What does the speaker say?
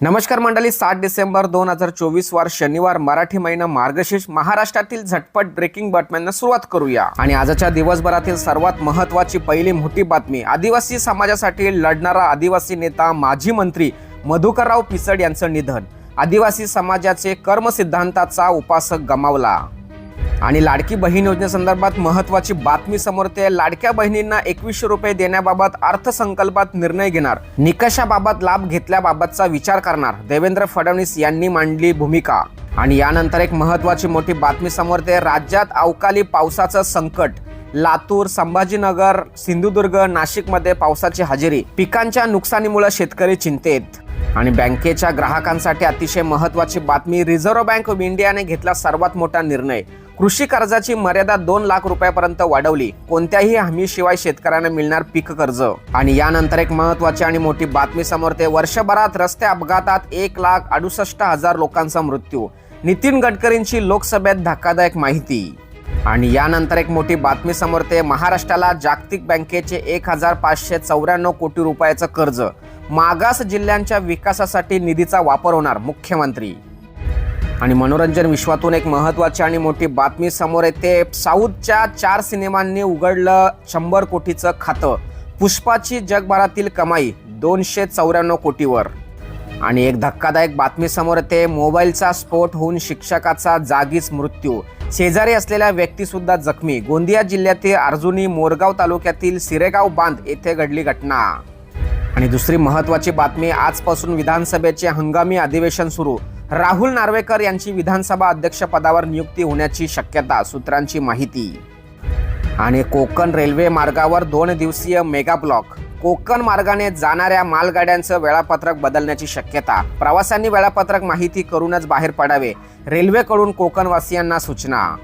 नमस्कार मंडळी सात डिसेंबर दोन हजार चोवीस वार शनिवार मराठी महिना मार्गशीर्ष. महाराष्ट्रातील झटपट ब्रेकिंग बातम्यांना सुरुवात करूया. आणि आजच्या दिवसभरातील सर्वात महत्वाची पहिली मोठी बातमी आदिवासी समाजासाठी लढणारा आदिवासी नेता माजी मंत्री मधुकरराव पिसड यांचं निधन. आदिवासी समाजाचे कर्म सिद्धांताचा उपासक गमावला. आणि लाडकी बहीण योजनेसंदर्भात महत्वाची बातमी समोर ते लाडक्या बहिणींना एकवीसशे रुपये देण्याबाबत अर्थसंकल्पात निर्णय घेणार. निकषाबाबत लाभ घेतल्याबाबतचा विचार करणार. देवेंद्र फडणवीस यांनी मांडली भूमिका. आणि यानंतर एक महत्वाची मोठी बातमी समोर ते राज्यात अवकाळी पावसाचं संकट. लातूर संभाजीनगर सिंधुदुर्ग नाशिकमध्ये पावसाची हजेरी. पिकांच्या नुकसानीमुळे शेतकरी चिंतेत. आणि बँकेच्या ग्राहकांसाठी अतिशय महत्वाची बातमी. रिझर्व्ह बँक ऑफ इंडियाने घेतला सर्वात मोठा निर्णय. कृषी कर्जाची मर्यादा दोन लाख रुपयापर्यंत वाढवली. कोणत्याही हमीशिवाय शेतकऱ्यांना मिळणार पीक कर्ज. आणि यानंतर एक महत्वाची आणि मोठी बातमी समोर ते वर्षभरात रस्ते अपघातात एक लाख अडुसष्ट हजार लोकांचा मृत्यू. नितीन गडकरींची लोकसभेत धक्कादायक माहिती. आणि यानंतर एक मोठी बातमी समोर ते महाराष्ट्राला जागतिक बँकेचे एक हजार पाचशे चौऱ्याण्णव कोटी रुपयाचं कर्ज. मागास जिल्ह्यांच्या विकासासाठी निधीचा वापर होणार मुख्यमंत्री. आणि मनोरंजन विश्वातून एक महत्वाची आणि मोठी बातमी समोर येते. साऊथच्या चार सिनेमांनी उघडलं शंभर कोटीचं खातं. पुष्पाची जगभरातील कमाई दोनशे चौऱ्याण्णव कोटीवर. आणि एक धक्कादायक बातमी समोर येते. मोबाईलचा स्फोट होऊन शिक्षकाचा जागीच मृत्यू. शेजारी असलेल्या व्यक्तीसुद्धा जखमी. गोंदिया जिल्ह्यातील अर्जुनी मोरगाव तालुक्यातील सिरेगाव बांध येथे घडली घटना. आणि दुसरी महत्वाची बातमी आजपासून विधानसभेचे हंगामी अधिवेशन सुरू. राहुल नार्वेकर यांची विधानसभा अध्यक्षपदावर नियुक्ती होण्याची शक्यता सूत्रांची माहिती. आणि कोकण रेल्वे मार्गावर दोन दिवसीय मेगा ब्लॉक. कोकण मार्गाने जाणाऱ्या मालगाड्यांचं वेळापत्रक बदलण्याची शक्यता. प्रवाशांनी वेळापत्रक माहिती करूनच बाहेर पडावे रेल्वेकडून कोकणवासियांना सूचना.